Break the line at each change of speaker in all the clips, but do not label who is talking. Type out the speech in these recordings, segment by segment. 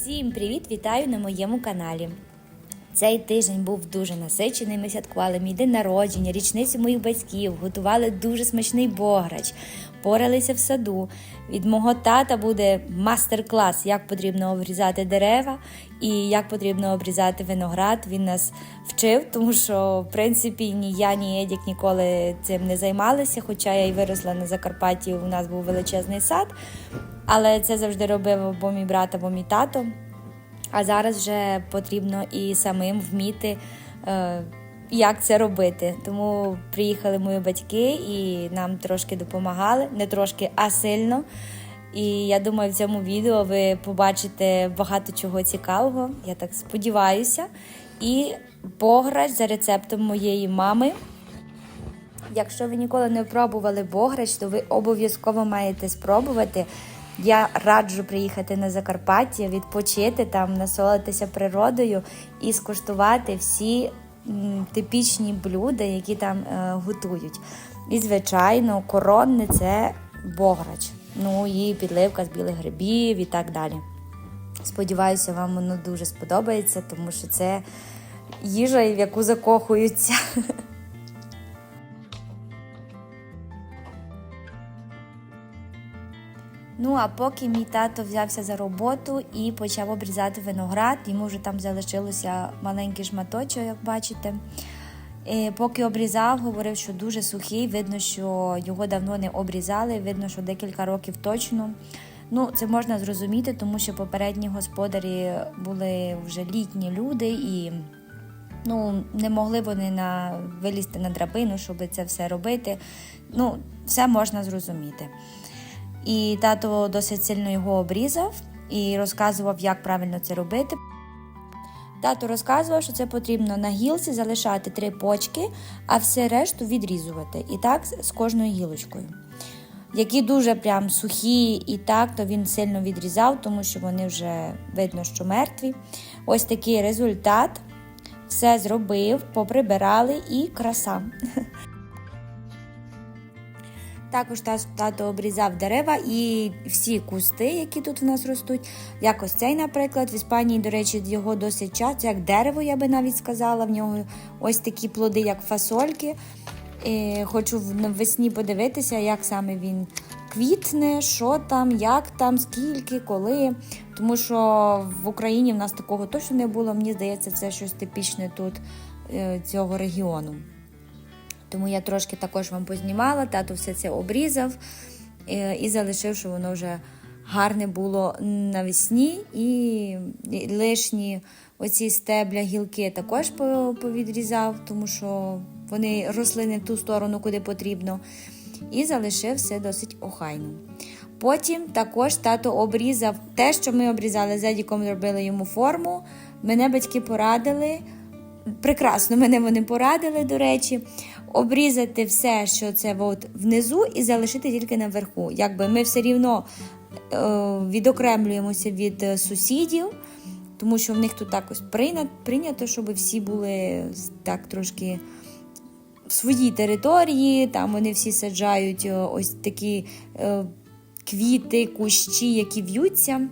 Всім привіт! Вітаю на моєму каналі. Цей тиждень був дуже насичений. Ми святкували мій день народження, річницю моїх батьків, готували дуже смачний бограч, поралися в саду. Від мого тата буде мастер-клас, як потрібно обрізати дерева і як потрібно обрізати виноград. Він нас вчив, тому що в принципі ні я, ні Едік ніколи цим не займалися. Хоча я й виросла на Закарпатті, у нас був величезний сад. Але це завжди робив або мій брат, або мій тато. А зараз вже потрібно і самим вміти, е, як це робити. Тому приїхали мої батьки і нам трошки допомагали, не трошки, а сильно. І я думаю, в цьому відео ви побачите багато чого цікавого. Я так сподіваюся. І пограч за рецептом моєї мами. Якщо ви ніколи не пробували бограч, то ви обов'язково маєте спробувати. Я раджу приїхати на Закарпаття, відпочити там, насолодитися природою і скуштувати всі типічні блюда, які там е, готують. І, звичайно, коронне це бограч. Ну і підливка з білих грибів і так далі. Сподіваюся, вам воно дуже сподобається, тому що це їжа, в яку закохуються. Ну а поки мій тато взявся за роботу і почав обрізати виноград, йому вже там залишилося маленький шматочок, як бачите. І поки обрізав, говорив, що дуже сухий, видно, що його давно не обрізали, видно, що декілька років точно. Ну, це можна зрозуміти, тому що попередні господарі були вже літні люди і ну, не могли вони на, вилізти на драбину, щоб це все робити. Ну, все можна зрозуміти. І тато досить сильно його обрізав і розказував, як правильно це робити. Тато розказував, що це потрібно на гілці залишати три почки, а все решту відрізувати. І так з кожною гілочкою. Які дуже прям сухі, і так, то він сильно відрізав, тому що вони вже видно, що мертві. Ось такий результат. Все зробив, поприбирали і краса. Також тато обрізав дерева і всі кусти, які тут у нас ростуть. Як ось цей, наприклад, в Іспанії, до речі, його досить часто, як дерево, я би навіть сказала. В нього ось такі плоди, як фасольки. І Хочу навесні подивитися, як саме він квітне, що там, як там, скільки, коли. Тому що в Україні в нас такого точно не було. Мені здається, це щось типічне тут е, цього регіону. Тому я трошки також вам познімала, тато все це обрізав і, і залишив, щоб воно вже гарне було навесні. І лишні оці стебля, гілки також повідрізав, тому що вони росли не в ту сторону, куди потрібно. І залишив все досить охайно. Потім також тато обрізав те, що ми обрізали з Едіком, зробили йому форму. Мене батьки порадили. Прекрасно, мене вони порадили, до речі, обрізати все, що це от внизу, і залишити тільки наверху. Якби ми все рівно е, відокремлюємося від сусідів, тому що в них тут також прийнято, щоб всі були так трошки в своїй території. Там вони всі саджають ось такі е, квіти, кущі, які в'ються.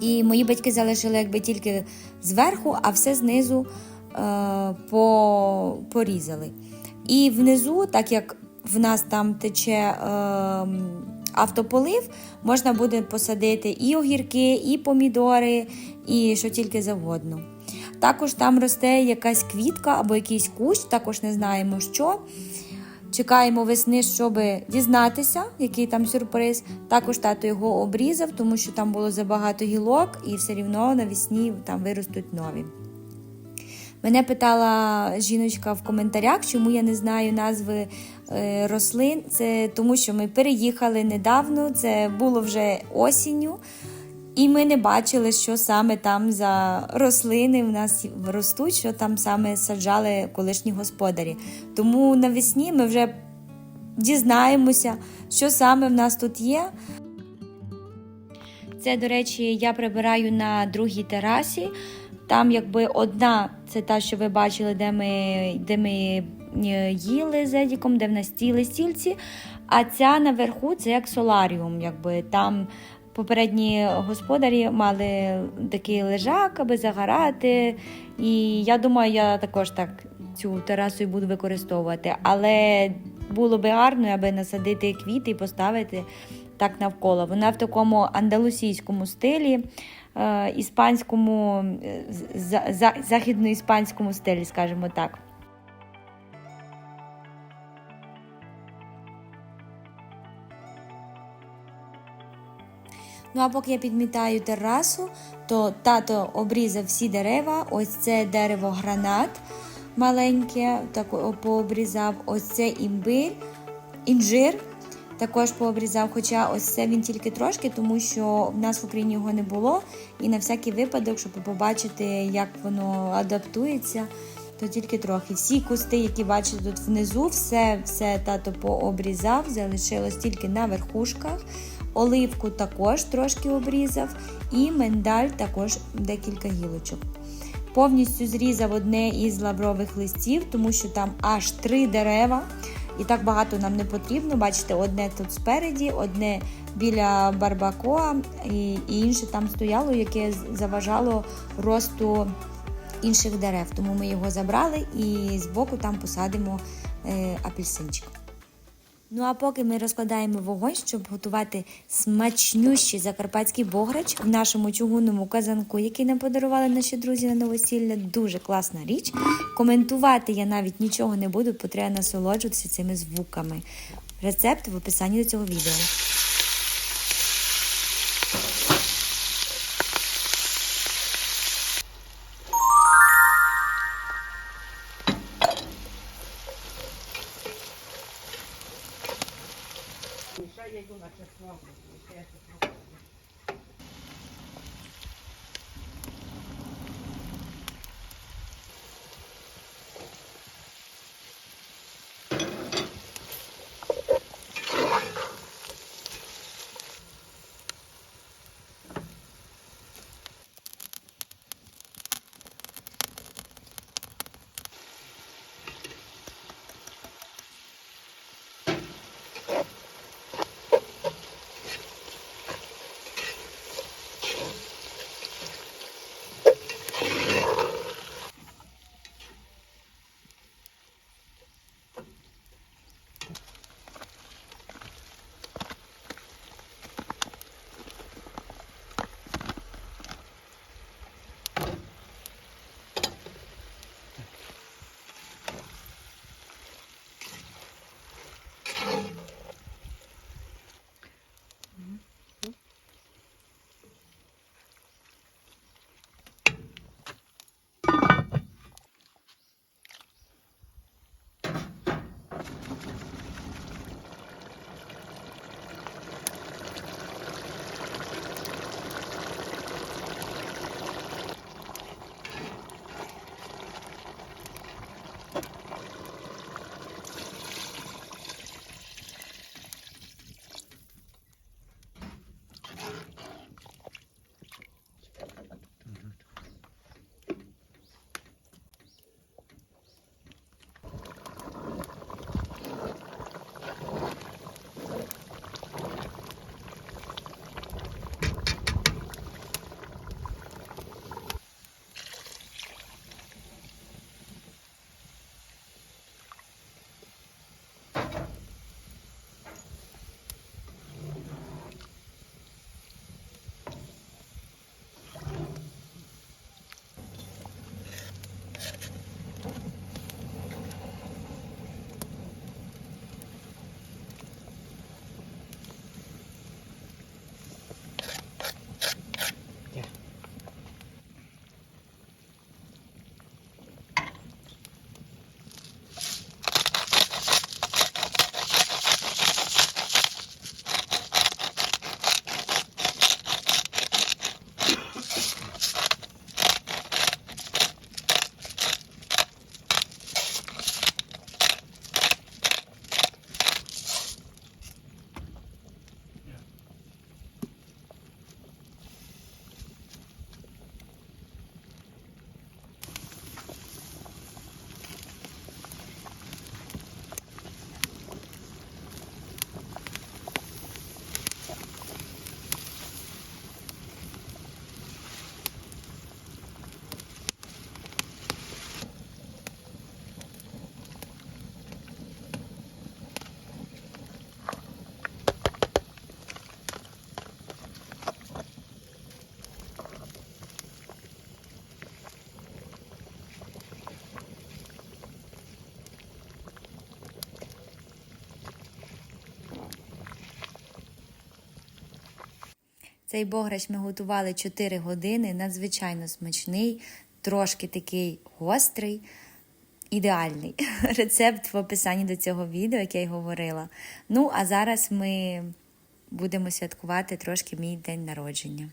І мої батьки залишили якби тільки зверху, а все знизу по, порізали. І внизу, так як в нас там тече е, автополив, можна буде посадити і огірки, і помідори, і що тільки завгодно. Також там росте якась квітка або якийсь кущ, також не знаємо що. Чекаємо весни, щоб дізнатися, який там сюрприз. Також тато його обрізав, тому що там було забагато гілок, і все рівно навесні там виростуть нові. Мене питала жіночка в коментарях, чому я не знаю назви е, рослин. Це тому, що ми переїхали недавно, це було вже осінню, і ми не бачили, що саме там за рослини в нас ростуть, що там саме саджали колишні господарі. Тому навесні ми вже дізнаємося, що саме в нас тут є. Це, до речі, я прибираю на другій терасі. Там, якби одна, це та, що ви бачили, де ми де ми їли з Едіком, де в нас стіли стільці. А ця наверху це як соларіум. якби Там попередні господарі мали такий лежак, аби загорати. І я думаю, я також так цю терасу і буду використовувати. Але було би гарно, аби насадити квіти і поставити так навколо. Вона в такому андалусійському стилі, е, іспанському, е, за, західноіспанському стилі, скажімо так. Ну а поки я підмітаю терасу, то тато обрізав всі дерева. Ось це дерево гранат маленьке, так пообрізав. Ось це імбир, інжир. Також пообрізав, хоча ось це він тільки трошки, тому що в нас в Україні його не було. І на всякий випадок, щоб побачити, як воно адаптується, то тільки трохи. Всі кусти, які бачите тут внизу, все, все тато пообрізав, залишилось тільки на верхушках. Оливку також трошки обрізав, і миндаль також декілька гілочок. Повністю зрізав одне із лаврових листів, тому що там аж три дерева. І так багато нам не потрібно. Бачите, одне тут спереді, одне біля барбакоа, і, інше там стояло, яке заважало росту інших дерев. Тому ми його забрали і збоку там посадимо е, апельсинчик. Ну а поки ми розкладаємо вогонь, щоб готувати смачнющий закарпатський бограч в нашому чугунному казанку, який нам подарували наші друзі на новосілля. Дуже класна річ. Коментувати я навіть нічого не буду, бо треба насолоджуватися цими звуками. Рецепт в описанні до цього відео. Цей бограч ми готували 4 години, надзвичайно смачний, трошки такий гострий, ідеальний. Рецепт в описанні до цього відео, як я й говорила. Ну, а зараз ми будемо святкувати трошки мій день народження.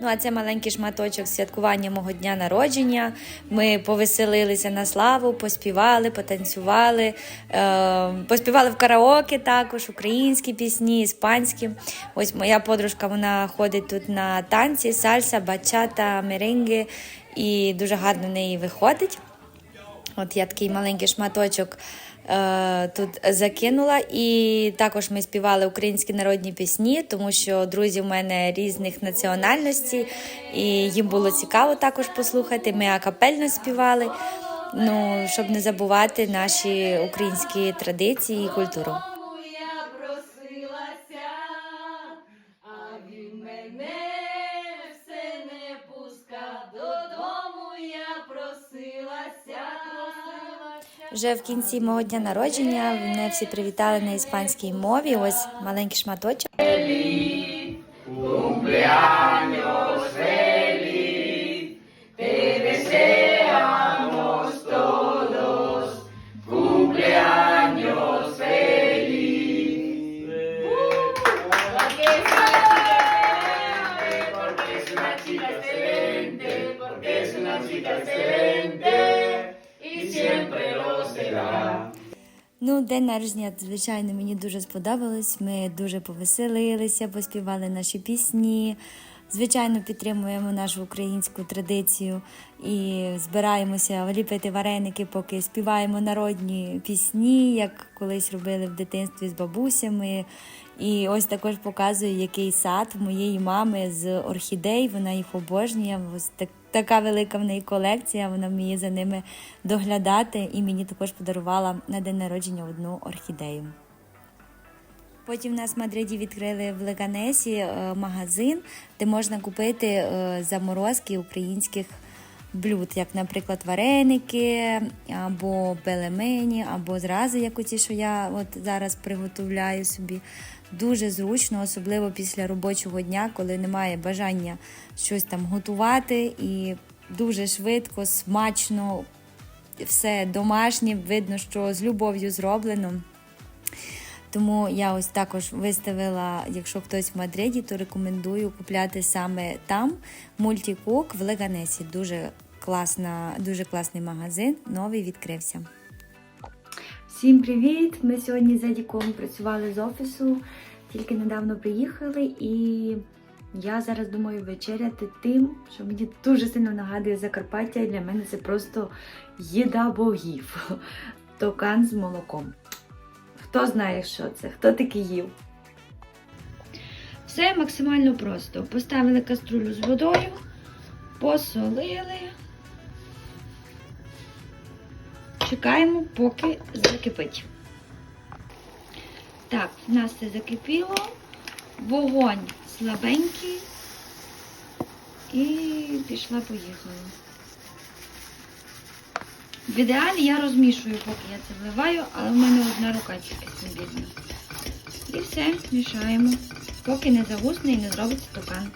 Ну, а це маленький шматочок святкування мого дня народження. Ми повеселилися на славу, поспівали, потанцювали, е, поспівали в караоке також, українські пісні, іспанські. Ось моя подружка вона ходить тут на танці, сальса, бачата, меренги, і дуже гарно в неї виходить. От я такий маленький шматочок тут закинула. І також ми співали українські народні пісні, тому що друзі в мене різних національностей, і їм було цікаво також послухати. Ми акапельно співали, ну, щоб не забувати наші українські традиції і культуру. Вже в кінці мого дня народження мене всі привітали на іспанській мові. Ось маленький шматочок.
Y siempre lo.
Ну, день народження, звичайно, мені дуже сподобалось. Ми дуже повеселилися, поспівали наші пісні. Звичайно, підтримуємо нашу українську традицію і збираємося ліпити вареники, поки співаємо народні пісні, як колись робили в дитинстві з бабусями. І ось також показую, який сад моєї мами з орхідей. Вона їх обожнює. Ось так, така велика в неї колекція. Вона вміє за ними доглядати. І мені також подарувала на день народження одну орхідею. Потім в нас в Мадриді відкрили в Леганесі е, магазин, де можна купити е, заморозки українських блюд, як, наприклад, вареники, або пелемені, або зрази, як оці, що я от зараз приготовляю собі. Дуже зручно, особливо після робочого дня, коли немає бажання щось там готувати, і дуже швидко, смачно, все домашнє, видно, що з любов'ю зроблено. Тому я ось також виставила, якщо хтось в Мадриді, то рекомендую купляти саме там мультикук в Леганесі. Дуже класна, дуже класний магазин, новий відкрився. Всім привіт! Ми сьогодні з Едіком працювали з офісу, тільки недавно приїхали, і я зараз думаю вечеряти тим, що мені дуже сильно нагадує Закарпаття, і для мене це просто їда богів. Токан з молоком. Хто знає, що це? Хто таки їв? Все максимально просто. Поставили каструлю з водою, посолили. Чекаємо, поки закипить. Так, в нас це закипіло. Вогонь слабенький. І пішла, поїхала. В ідеалі я розмішую, поки я це вливаю, але в мене одна рука тільки свобідна. І все, мішаємо, поки не загусне і не зробиться токан.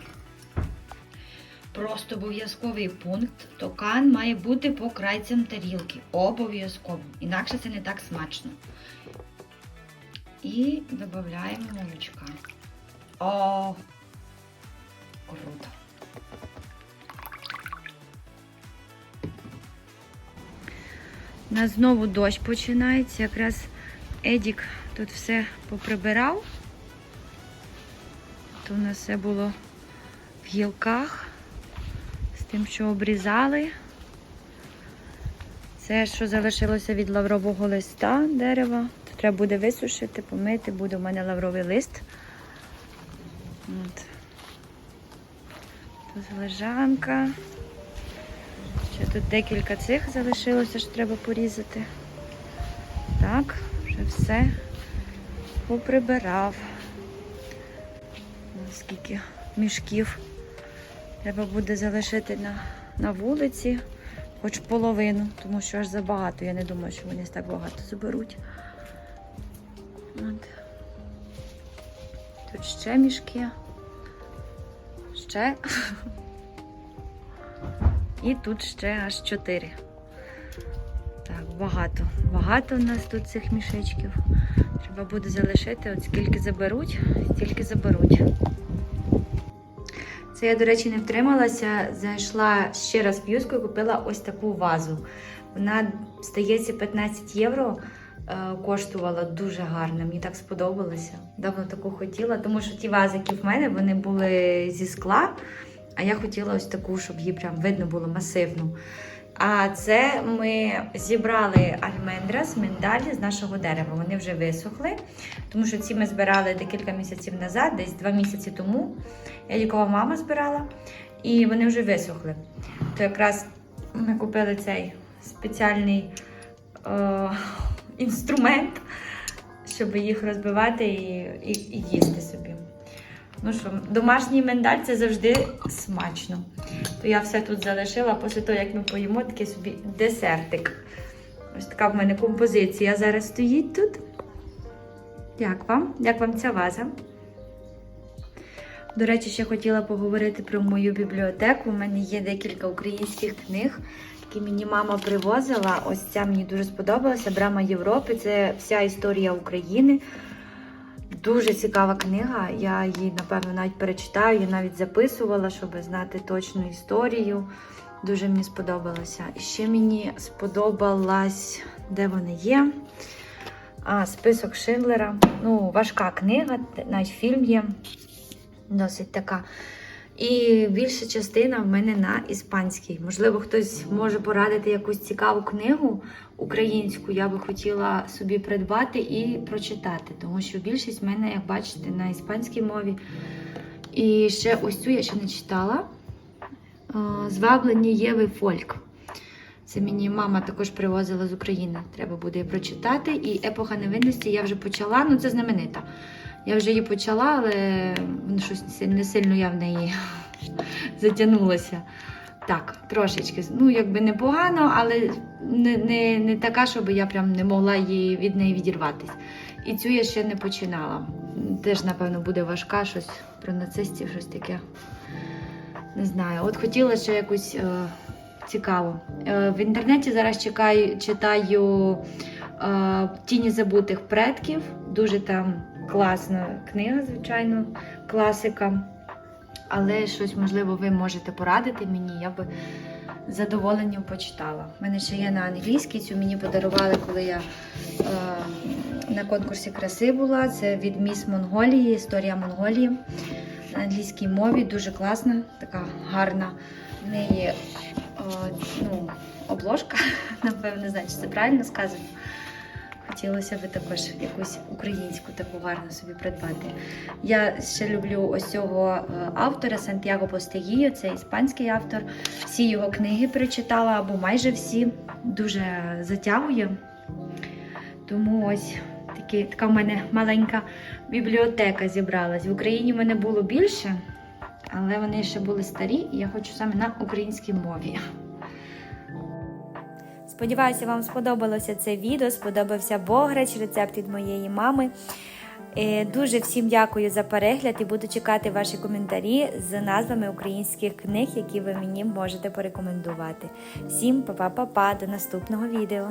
Просто обов'язковий пункт. Токан має бути по крайцям тарілки. Обов'язково. Інакше це не так смачно. І додаємо молочка. О, круто. У нас знову дощ починається. Якраз Едік тут все поприбирав. То у нас все було в гілках тим, що обрізали. Це, що залишилося від лаврового листа дерева. То треба буде висушити, помити. Буде у мене лавровий лист. От. Тут лежанка. Ще тут декілька цих залишилося, що треба порізати. Так, вже все поприбирав. Скільки мішків треба буде залишити на, на вулиці, хоч половину, тому що аж забагато. Я не думаю, що вони так багато заберуть. От. Тут ще мішки. Ще. І тут ще аж чотири. Так, багато. Багато у нас тут цих мішечків. Треба буде залишити, от скільки заберуть, стільки заберуть. Це я, до речі, не втрималася. Зайшла ще раз в юску і купила ось таку вазу. Вона, здається, 15 євро е, коштувала дуже гарно. Мені так сподобалося. Давно таку хотіла, тому що ті вази, які в мене, вони були зі скла. А я хотіла ось таку, щоб її прям видно було масивну. А це ми зібрали альмендрас, миндалі з нашого дерева. Вони вже висохли, тому що ці ми збирали декілька місяців назад, десь два місяці тому. Елікова мама збирала, і вони вже висохли. То якраз ми купили цей спеціальний е, інструмент, щоб їх розбивати і, і, і їсти собі. Ну що, домашній миндаль це завжди смачно. То я все тут залишила після того, як ми поїмо, такий собі десертик. Ось така в мене композиція зараз стоїть тут. Як вам? Як вам ця ваза? До речі, ще хотіла поговорити про мою бібліотеку. У мене є декілька українських книг, які мені мама привозила. Ось ця мені дуже сподобалася. Брама Європи. Це вся історія України. Дуже цікава книга. Я її, напевно, навіть перечитаю. Я навіть записувала, щоб знати точну історію. Дуже мені сподобалося. І ще мені сподобалась, де вони є. А, список Шиндлера. Ну, важка книга, навіть фільм є. Досить така. І більша частина в мене на іспанській. Можливо, хтось може порадити якусь цікаву книгу українську. Я би хотіла собі придбати і прочитати, тому що більшість в мене, як бачите, на іспанській мові. І ще ось цю я ще не читала. А, Зваблення Єви Фольк. Це мені мама також привозила з України. Треба буде прочитати. І епоха невинності я вже почала. Ну, це знаменита. Я вже її почала, але ну, щось не сильно я в неї затягнулася. Так, трошечки. Ну, якби непогано, але не, не, не така, щоб я прям не могла її від неї відірватися. І цю я ще не починала. Теж, напевно, буде важка щось про нацистів, щось таке. Не знаю. От хотіла ще якусь е, цікаву. Е, в інтернеті зараз чекаю, читаю е, Тіні забутих предків. Дуже там класна книга, звичайно, класика. Але щось, можливо, ви можете порадити мені, я би з задоволенням почитала. У мене ще є на англійській, цю мені подарували, коли я е, на конкурсі краси була. Це від Міс Монголії, історія Монголії на англійській мові. Дуже класна, така гарна. В неї е, ну, обложка, напевно, чи це правильно сказано. Хотілося б також якусь українську таку гарну собі придбати. Я ще люблю ось цього е, автора Сантьяго Постегіо, це іспанський автор. Всі його книги прочитала, або майже всі. Дуже затягує. Тому ось такі, така в мене маленька бібліотека зібралась. В Україні в мене було більше, але вони ще були старі, і я хочу саме на українській мові. Сподіваюся, вам сподобалося це відео, сподобався бограч, рецепт від моєї мами. Е, Дуже всім дякую за перегляд і буду чекати ваші коментарі з назвами українських книг, які ви мені можете порекомендувати. Всім па-па-па-па, до наступного відео!